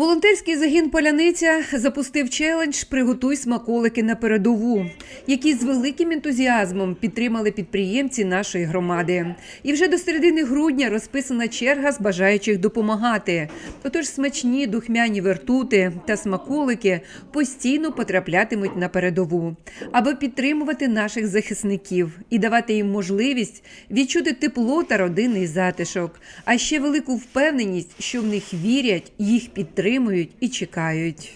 Волонтерський загін Поляниця запустив челендж Приготуй смаколики на передову, які з великим ентузіазмом підтримали підприємці нашої громади. І вже до середини грудня розписана черга з бажаючих допомагати. Отож, смачні духмяні вертути та смаколики постійно потраплятимуть на передову, аби підтримувати наших захисників і давати їм можливість відчути тепло та родинний затишок, а ще велику впевненість, що в них вірять, їх підтримують і чекають.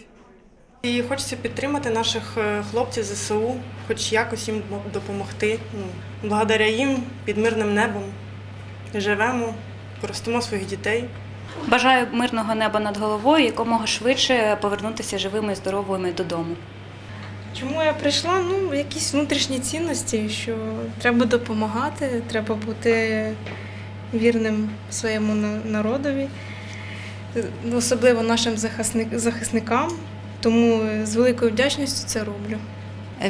І хочеться підтримати наших е, хлопців ЗСУ, хоч якось їм допомогти. Ну, благодаря їм під мирним небом живемо, ростимо своїх дітей. Бажаю мирного неба над головою, якомога швидше повернутися живими і здоровими додому. Чому я прийшла? Ну, якісь внутрішні цінності, що треба допомагати, треба бути вірним своєму народові, особливо нашим захисникам. Тому з великою вдячністю це роблю.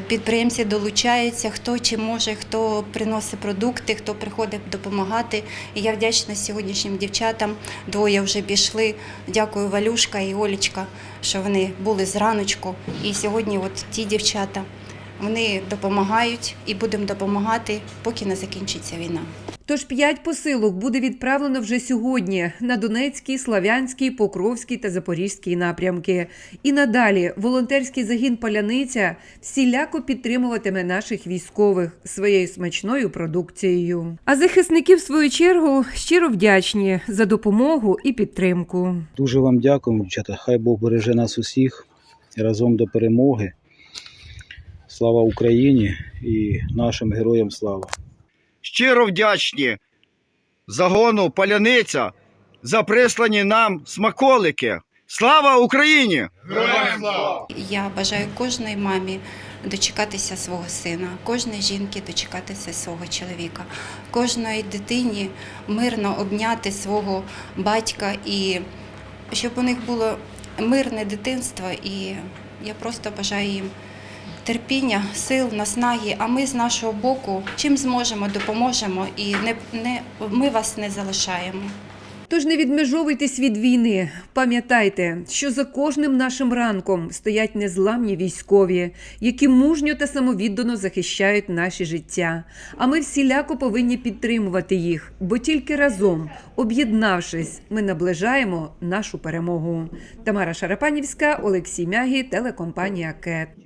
Підприємці долучаються, хто чи може, хто приносить продукти, хто приходить допомагати. І я вдячна сьогоднішнім дівчатам. Двоє вже пішли. Дякую Валюшка і Олічка, що вони були зраночку. І сьогодні, от ті дівчата, вони допомагають і будемо допомагати, поки не закінчиться війна. Тож п'ять посилок буде відправлено вже сьогодні на Донецький, Славянський, Покровський та Запорізький напрямки. І надалі волонтерський загін Поляниця всіляко підтримуватиме наших військових своєю смачною продукцією. А захисники, в свою чергу, щиро вдячні за допомогу і підтримку. Дуже вам дякуємо, дівчата. Хай Бог береже нас усіх разом до перемоги. Слава Україні і нашим героям слава! щиро вдячні загону Паляниця за прислані нам смаколики. Слава Україні! Я бажаю кожної мамі дочекатися свого сина, кожної жінки дочекатися свого чоловіка, кожної дитині мирно обняти свого батька і щоб у них було мирне дитинство. І я просто бажаю їм терпіння, сил, наснаги. А ми з нашого боку чим зможемо, допоможемо і не, не ми вас не залишаємо. Тож не відмежовуйтесь від війни. Пам'ятайте, що за кожним нашим ранком стоять незламні військові, які мужньо та самовіддано захищають наші життя. А ми всіляко повинні підтримувати їх, бо тільки разом, об'єднавшись, ми наближаємо нашу перемогу. Тамара Шарапанівська, Олексій Мягі, телекомпанія КЕТ.